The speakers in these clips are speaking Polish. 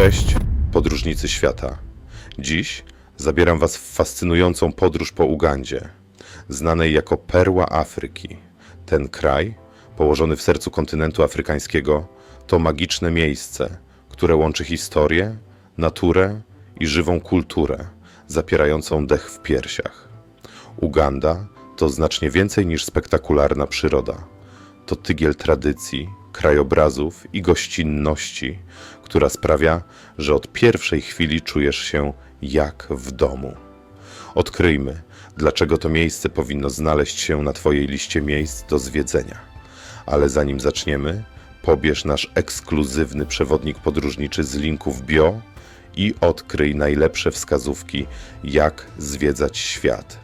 Cześć, podróżnicy świata. Dziś zabieram Was w fascynującą podróż po Ugandzie, znanej jako perła Afryki. Ten kraj, położony w sercu kontynentu afrykańskiego, to magiczne miejsce, które łączy historię, naturę i żywą kulturę, zapierającą dech w piersiach. Uganda to znacznie więcej niż spektakularna przyroda. To tygiel tradycji, krajobrazów i gościnności, która sprawia, że od pierwszej chwili czujesz się jak w domu. Odkryjmy, dlaczego to miejsce powinno znaleźć się na Twojej liście miejsc do zwiedzenia. Ale zanim zaczniemy, pobierz nasz ekskluzywny przewodnik podróżniczy z linków bio i odkryj najlepsze wskazówki, jak zwiedzać świat.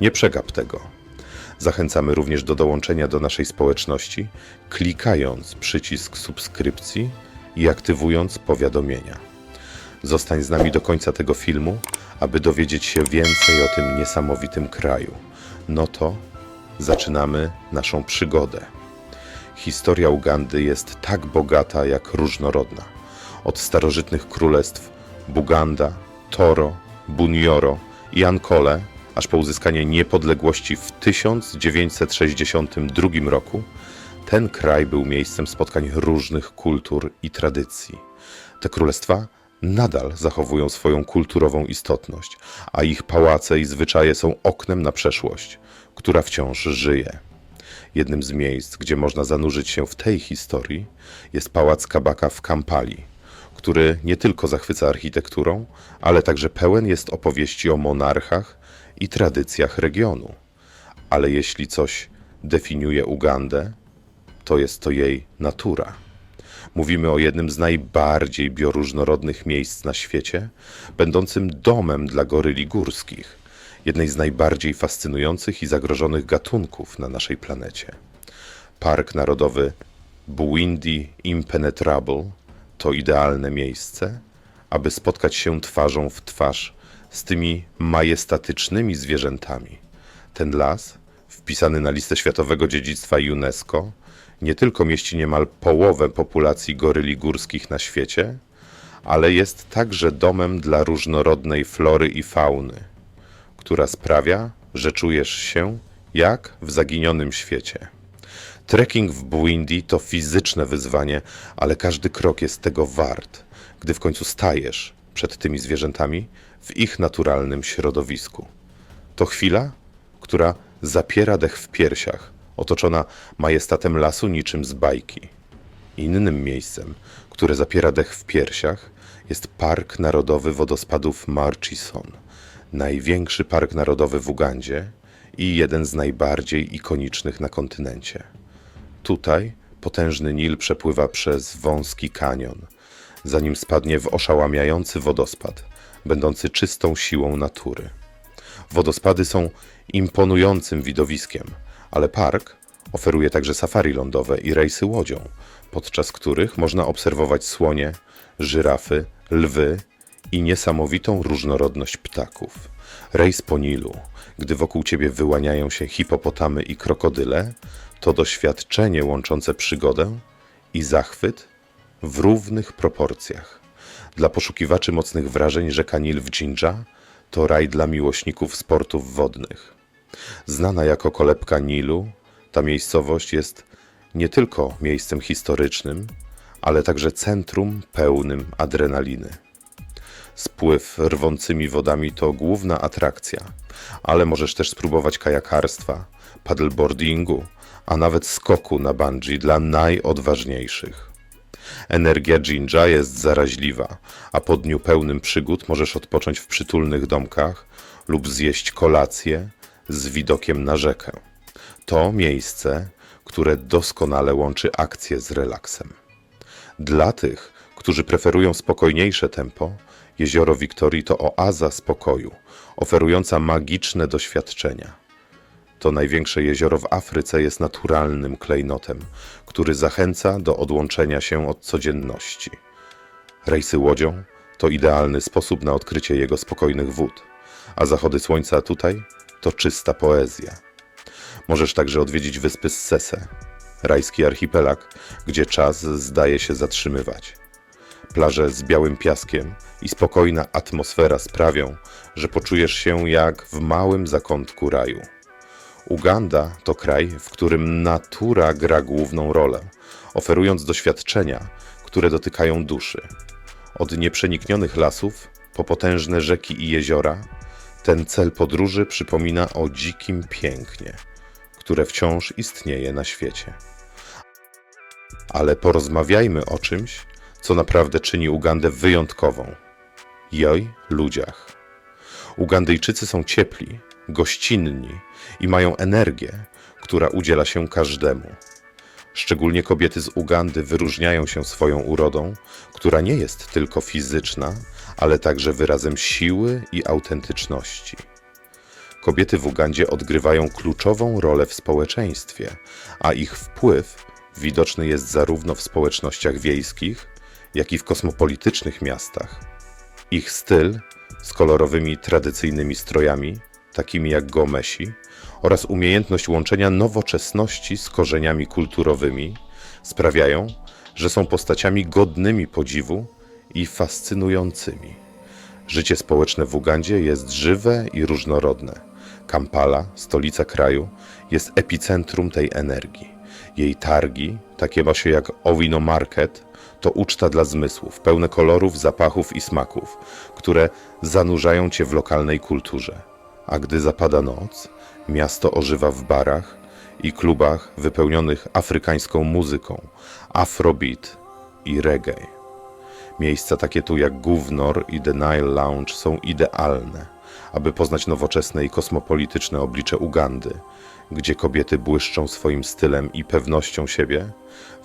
Nie przegap tego. Zachęcamy również do dołączenia do naszej społeczności, klikając przycisk subskrypcji i aktywując powiadomienia. Zostań z nami do końca tego filmu, aby dowiedzieć się więcej o tym niesamowitym kraju. No to zaczynamy naszą przygodę. Historia Ugandy jest tak bogata jak różnorodna. Od starożytnych królestw Buganda, Toro, Bunyoro i Ankole, aż po uzyskanie niepodległości w 1962 roku, ten kraj był miejscem spotkań różnych kultur i tradycji. Te królestwa nadal zachowują swoją kulturową istotność, a ich pałace i zwyczaje są oknem na przeszłość, która wciąż żyje. Jednym z miejsc, gdzie można zanurzyć się w tej historii, jest pałac Kabaka w Kampali, który nie tylko zachwyca architekturą, ale także pełen jest opowieści o monarchach i tradycjach regionu. Ale jeśli coś definiuje Ugandę, to jest to jej natura. Mówimy o jednym z najbardziej bioróżnorodnych miejsc na świecie, będącym domem dla goryli górskich, jednej z najbardziej fascynujących i zagrożonych gatunków na naszej planecie. Park Narodowy Bwindi Impenetrable to idealne miejsce, aby spotkać się twarzą w twarz z tymi majestatycznymi zwierzętami. Ten las, wpisany na listę Światowego Dziedzictwa UNESCO, nie tylko mieści niemal połowę populacji goryli górskich na świecie, ale jest także domem dla różnorodnej flory i fauny, która sprawia, że czujesz się jak w zaginionym świecie. Trekking w Bwindi to fizyczne wyzwanie, ale każdy krok jest tego wart, gdy w końcu stajesz przed tymi zwierzętami w ich naturalnym środowisku. To chwila, która zapiera dech w piersiach, otoczona majestatem lasu niczym z bajki. Innym miejscem, które zapiera dech w piersiach, jest Park Narodowy Wodospadów Murchison, największy park narodowy w Ugandzie i jeden z najbardziej ikonicznych na kontynencie. Tutaj potężny Nil przepływa przez wąski kanion, zanim spadnie w oszałamiający wodospad, będący czystą siłą natury. Wodospady są imponującym widowiskiem, ale park oferuje także safari lądowe i rejsy łodzią, podczas których można obserwować słonie, żyrafy, lwy i niesamowitą różnorodność ptaków. Rejs po Nilu, gdy wokół ciebie wyłaniają się hipopotamy i krokodyle, to doświadczenie łączące przygodę i zachwyt w równych proporcjach. Dla poszukiwaczy mocnych wrażeń rzeka Nil w Dżindża to raj dla miłośników sportów wodnych. Znana jako kolebka Nilu, ta miejscowość jest nie tylko miejscem historycznym, ale także centrum pełnym adrenaliny. Spływ rwącymi wodami to główna atrakcja, ale możesz też spróbować kajakarstwa, paddleboardingu, a nawet skoku na bungee dla najodważniejszych. Energia Jinja jest zaraźliwa, a po dniu pełnym przygód możesz odpocząć w przytulnych domkach lub zjeść kolację z widokiem na rzekę. To miejsce, które doskonale łączy akcję z relaksem. Dla tych, którzy preferują spokojniejsze tempo, jezioro Wiktorii to oaza spokoju, oferująca magiczne doświadczenia. To największe jezioro w Afryce jest naturalnym klejnotem, który zachęca do odłączenia się od codzienności. Rejsy łodzią to idealny sposób na odkrycie jego spokojnych wód, a zachody słońca tutaj to czysta poezja. Możesz także odwiedzić wyspy Sese, rajski archipelag, gdzie czas zdaje się zatrzymywać. Plaże z białym piaskiem i spokojna atmosfera sprawią, że poczujesz się jak w małym zakątku raju. Uganda to kraj, w którym natura gra główną rolę, oferując doświadczenia, które dotykają duszy. Od nieprzeniknionych lasów po potężne rzeki i jeziora, ten cel podróży przypomina o dzikim pięknie, które wciąż istnieje na świecie. Ale porozmawiajmy o czymś, co naprawdę czyni Ugandę wyjątkową. Joj, ludziach. Ugandyjczycy są ciepli, gościnni i mają energię, która udziela się każdemu. Szczególnie kobiety z Ugandy wyróżniają się swoją urodą, która nie jest tylko fizyczna, ale także wyrazem siły i autentyczności. Kobiety w Ugandzie odgrywają kluczową rolę w społeczeństwie, a ich wpływ widoczny jest zarówno w społecznościach wiejskich, jak i w kosmopolitycznych miastach. Ich styl z kolorowymi tradycyjnymi strojami, takimi jak gomesi, oraz umiejętność łączenia nowoczesności z korzeniami kulturowymi sprawiają, że są postaciami godnymi podziwu i fascynującymi. Życie społeczne w Ugandzie jest żywe i różnorodne. Kampala, stolica kraju, jest epicentrum tej energii. Jej targi, takie właśnie jak Owino Market, to uczta dla zmysłów, pełne kolorów, zapachów i smaków, które zanurzają cię w lokalnej kulturze. A gdy zapada noc, miasto ożywa w barach i klubach wypełnionych afrykańską muzyką, afrobeat i reggae. Miejsca takie tu jak Gównor i The Nile Lounge są idealne, aby poznać nowoczesne i kosmopolityczne oblicze Ugandy, gdzie kobiety błyszczą swoim stylem i pewnością siebie,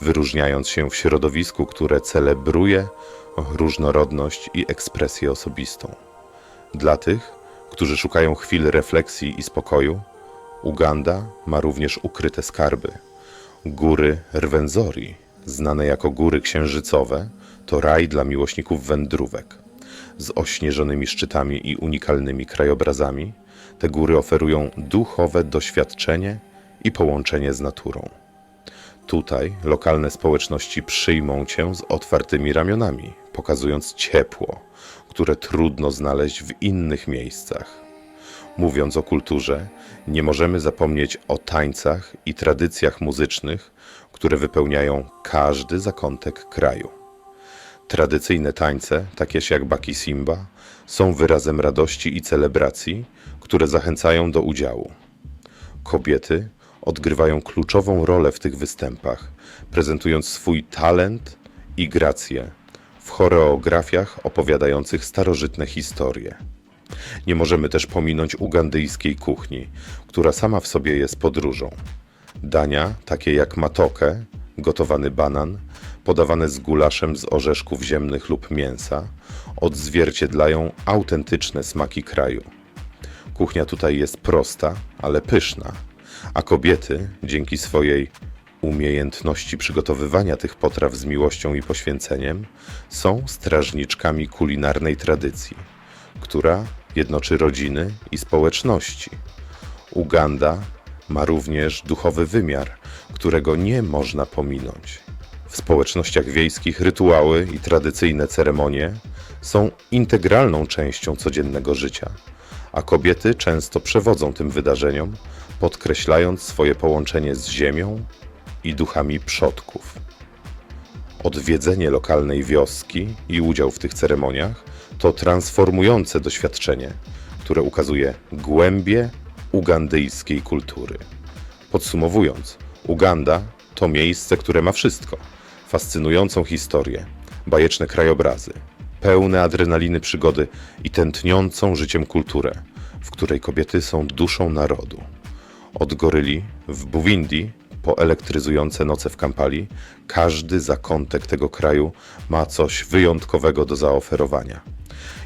wyróżniając się w środowisku, które celebruje różnorodność i ekspresję osobistą. Dla tych, którzy szukają chwil refleksji i spokoju, Uganda ma również ukryte skarby. Góry Rwenzori, znane jako góry księżycowe, to raj dla miłośników wędrówek. Z ośnieżonymi szczytami i unikalnymi krajobrazami, te góry oferują duchowe doświadczenie i połączenie z naturą. Tutaj lokalne społeczności przyjmą cię z otwartymi ramionami, pokazując ciepło, które trudno znaleźć w innych miejscach. Mówiąc o kulturze, nie możemy zapomnieć o tańcach i tradycjach muzycznych, które wypełniają każdy zakątek kraju. Tradycyjne tańce, takie jak Baki Simba, są wyrazem radości i celebracji, które zachęcają do udziału. Kobiety odgrywają kluczową rolę w tych występach, prezentując swój talent i grację w choreografiach opowiadających starożytne historie. Nie możemy też pominąć ugandyjskiej kuchni, która sama w sobie jest podróżą. Dania, takie jak matoke, gotowany banan, podawane z gulaszem z orzeszków ziemnych lub mięsa, odzwierciedlają autentyczne smaki kraju. Kuchnia tutaj jest prosta, ale pyszna, a kobiety, dzięki swojej umiejętności przygotowywania tych potraw z miłością i poświęceniem, są strażniczkami kulinarnej tradycji, która jednoczy rodziny i społeczności. Uganda ma również duchowy wymiar, którego nie można pominąć. W społecznościach wiejskich rytuały i tradycyjne ceremonie są integralną częścią codziennego życia, a kobiety często przewodzą tym wydarzeniom, podkreślając swoje połączenie z ziemią i duchami przodków. Odwiedzenie lokalnej wioski i udział w tych ceremoniach to transformujące doświadczenie, które ukazuje głębie ugandyjskiej kultury. Podsumowując, Uganda to miejsce, które ma wszystko: fascynującą historię, bajeczne krajobrazy, pełne adrenaliny przygody i tętniącą życiem kulturę, w której kobiety są duszą narodu. Od goryli w Buwindi po elektryzujące noce w Kampali, każdy zakątek tego kraju ma coś wyjątkowego do zaoferowania.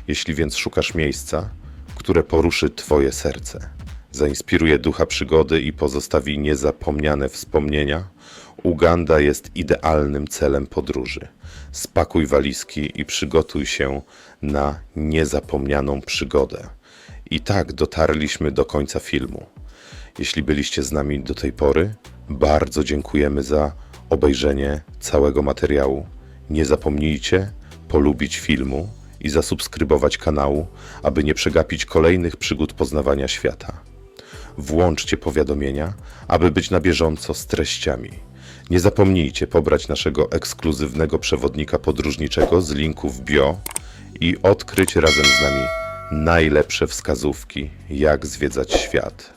Jeśli więc szukasz miejsca, które poruszy Twoje serce, zainspiruje ducha przygody i pozostawi niezapomniane wspomnienia, Uganda jest idealnym celem podróży. Spakuj walizki i przygotuj się na niezapomnianą przygodę. I tak dotarliśmy do końca filmu. Jeśli byliście z nami do tej pory, bardzo dziękujemy za obejrzenie całego materiału. Nie zapomnijcie polubić filmu i zasubskrybować kanału, aby nie przegapić kolejnych przygód poznawania świata. Włączcie powiadomienia, aby być na bieżąco z treściami. Nie zapomnijcie pobrać naszego ekskluzywnego przewodnika podróżniczego z linku w bio i odkryć razem z nami najlepsze wskazówki, jak zwiedzać świat.